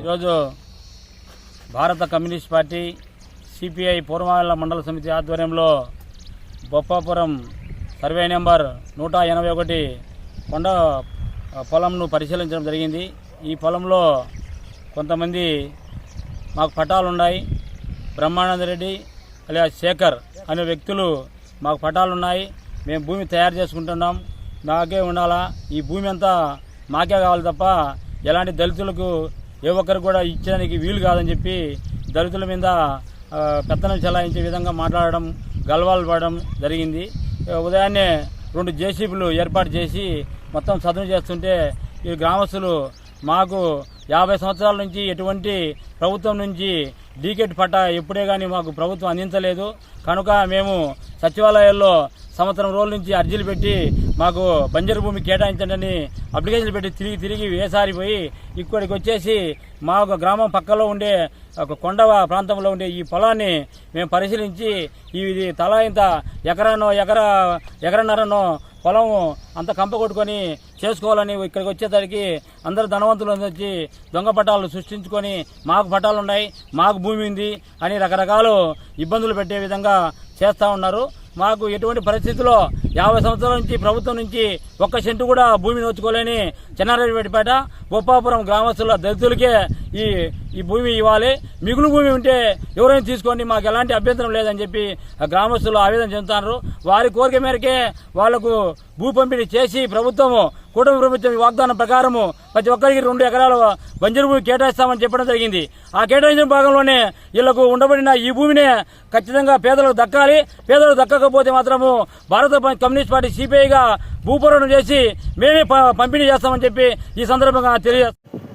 ఈరోజు భారత communist party CPI పూర్వాల మండల సమితి ఆధ్వర్యంలో బొప్పాపురం సర్వే నెంబర్ నూట ఎనభై ఒకటి కొండ పొలంను పరిశీలించడం జరిగింది. ఈ పొలంలో కొంతమంది మాకు పటాలు ఉన్నాయి బ్రహ్మానంద రెడ్డి అలియా శేఖర్ అనే వ్యక్తులు మాకు పటాలు ఉన్నాయి మేము భూమి తయారు చేసుకుంటున్నాం. మాకే ఉండాలా? ఈ భూమి అంతా మాకే కావాలి తప్ప ఎలాంటి దళితులకు ఏ ఒక్కరు కూడా ఇచ్చడానికి వీలు కాదని చెప్పి దళితుల మీద పెత్తనం చెలాయించే విధంగా మాట్లాడడం గల్వాలు పడడం జరిగింది. ఉదయాన్నే రెండు జేసీబీలు ఏర్పాటు చేసి మొత్తం సదును చేస్తుంటే ఈ గ్రామస్తులు మాకు యాభై సంవత్సరాల నుంచి ఎటువంటి ప్రభుత్వం నుంచి డీకెట్ పట్టా ఎప్పుడే కానీ మాకు ప్రభుత్వం అందించలేదు. కనుక మేము సచివాలయాల్లో సంవత్సరం రోజుల నుంచి అర్జీలు పెట్టి మాకు బంజరు భూమి కేటాయించండి అప్లికేషన్లు పెట్టి తిరిగి తిరిగి వేసారిపోయి ఇక్కడికి వచ్చేసి మా ఒక గ్రామం పక్కలో ఉండే ఒక కొండవ ప్రాంతంలో ఉండే ఈ పొలాన్ని మేము పరిశీలించి ఇది తలా ఇంత ఎకరానో ఎకరా ఎకరన్నరనో పొలం అంత కంప కొట్టుకొని చేసుకోవాలని ఇక్కడికి వచ్చేసరికి అందరు ధనవంతులు వచ్చి దొంగ పట్టాలు సృష్టించుకొని మాకు పట్టాలు ఉన్నాయి మాకు భూమి ఉంది అని రకరకాల ఇబ్బందులు పెట్టే విధంగా చేస్తూ ఉన్నారు. మాకు ఎటువంటి పరిస్థితుల్లో యాభై సంవత్సరాల నుంచి ప్రభుత్వం నుంచి ఒక్క సెంటు కూడా భూమిని నోచుకోలేని చెన్నారెడ్డిపేట గొప్పాపురం గ్రామస్తుల దళితులకే ఈ ఈ భూమి ఇవ్వాలి. మిగులు భూమి ఉంటే ఎవరైనా తీసుకోండి మాకు ఎలాంటి అభ్యంతరం లేదని చెప్పి గ్రామస్తులు ఆవేదన చెందుతున్నారు. వారి కోరిక మేరకే వాళ్ళకు భూ పంపిణీ చేసి ప్రభుత్వము కూటమి ప్రభుత్వం వాగ్దానం ప్రకారము ప్రతి ఒక్కరికి రెండు ఎకరాల బంజరు భూమి కేటాయిస్తామని చెప్పడం జరిగింది. ఆ కేటాయించిన భాగంలోనే వీళ్ళకు ఉండబడిన ఈ భూమినే ఖచ్చితంగా పేదలకు దక్కాలి. పేదలకు దక్కకపోతే మాత్రము భారత కమ్యూనిస్ట్ పార్టీ సిపిఐగా భూపూరణం చేసి మేమే పంపిణీ చేస్తామని చెప్పి ఈ సందర్భంగా తెలియజేస్తాం